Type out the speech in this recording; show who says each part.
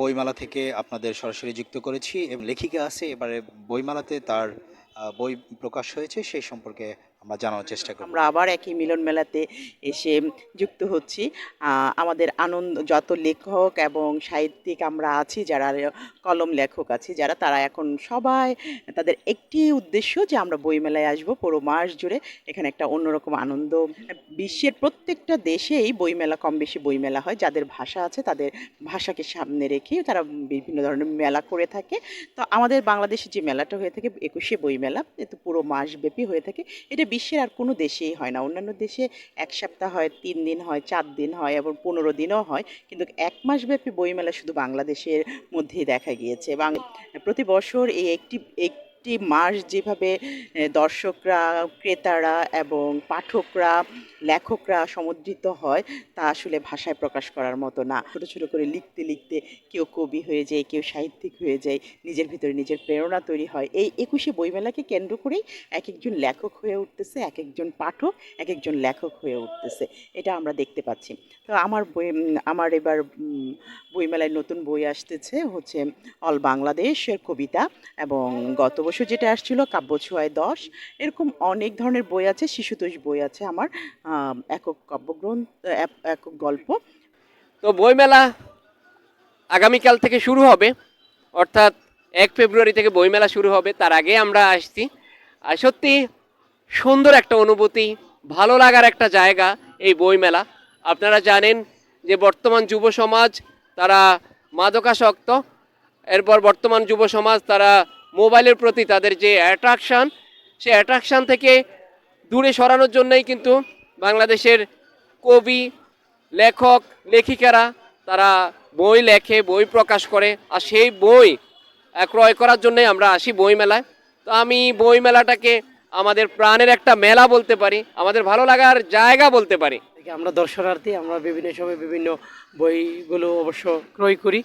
Speaker 1: বইমেলা থেকে আপনাদের সরাসরি যুক্ত করেছি। এবং লেখিকা আছে, এবারে বইমালাতে তার বই প্রকাশ হয়েছে সেই সম্পর্কে আমরা জানার চেষ্টা করব।
Speaker 2: আমরা আবার একই মিলন মেলাতে এসে যুক্ত হচ্ছি। আমাদের আনন্দ, যত লেখক এবং সাহিত্যিক আমরা আছি, যারা কলম লেখক আছি, যারা, তারা এখন সবাই তাদের একটি উদ্দেশ্য যে আমরা বইমেলায় আসব পুরো মাস জুড়ে। এখানে একটা অন্যরকম আনন্দ। বিশ্বের প্রত্যেকটা দেশেই বইমেলা, কম বেশি বইমেলা হয়। যাদের ভাষা আছে, তাদের ভাষাকে সামনে রেখে তারা বিভিন্ন ধরনের মেলা করে থাকে। তো আমাদের বাংলাদেশে যে মেলাটা হয়ে থাকে, একুশে বইমেলা তো পুরো মাসব্যাপী হয়ে থাকে। এটা বিশ্বের আর কোনো দেশেই হয় না। অন্যান্য দেশে এক সপ্তাহ হয়, তিন দিন হয়, চার দিন হয়, এবং পনেরো দিনও হয়। কিন্তু এক মাসব্যাপী বইমেলা শুধু বাংলাদেশের মধ্যেই দেখা গিয়েছে। এবং প্রতি বছর এই একটি একটি মাস যেভাবে দর্শকরা, ক্রেতারা এবং পাঠকরা, লেখকরা সমুদ্রিত হয়, তা আসলে ভাষায় প্রকাশ করার মতো না। ছোটো ছোটো করে লিখতে লিখতে কেউ কবি হয়ে যায়, কেউ সাহিত্যিক হয়ে যায়, নিজের ভিতরে নিজের প্রেরণা তৈরি হয়। এই একুশে বইমেলাকে কেন্দ্র করেই এক একজন লেখক হয়ে উঠতেছে এক একজন পাঠক এক একজন লেখক হয়ে উঠতেছে। এটা আমরা দেখতে পাচ্ছি। তো আমার বই আমার এবার বইমেলায় নতুন বই আসতেছে, হচ্ছে অল বাংলাদেশের কবিতা এবং গত বছর যেটা আসছিল কাব্যছোঁয়ায় দশ। এরকম অনেক ধরনের বই আছে, শিশুতোষ বই আছে আমার একক কাব্যগ্রন্থ এক- একক গল্প।
Speaker 3: তো বইমেলা আগামীকাল থেকে শুরু হবে, অর্থাৎ এক ফেব্রুয়ারি থেকে বইমেলা শুরু হবে, তার আগে আমরা আসছি। আর সত্যি সুন্দর একটা অনুভূতি, ভালো লাগার একটা জায়গা এই বইমেলা। আপনারা জানেন যে বর্তমান যুব সমাজ তারা মাদকাসক্ত, এরপর বর্তমান যুব সমাজ তারা মোবাইলের প্রতি তাদের যে অ্যাট্রাকশান সে অ্যাট্রাকশান থেকে দূরে সরানোর জন্যই কিন্তু বাংলাদেশের কবি, লেখক, লেখিকারা তারা বই লেখে, বই প্রকাশ করে আর সেই বই ক্রয় করার জন্যই আমরা আসি বই মেলায় তো আমি বই মেলাটাকে আমাদের প্রাণের একটা মেলা বলতে পারি, আমাদের ভালো লাগার জায়গা বলতে পারি।
Speaker 4: আমরা দর্শনার্থী, আমরা বিভিন্ন সময় বিভিন্ন বইগুলো অবশ্য ক্রয় করি।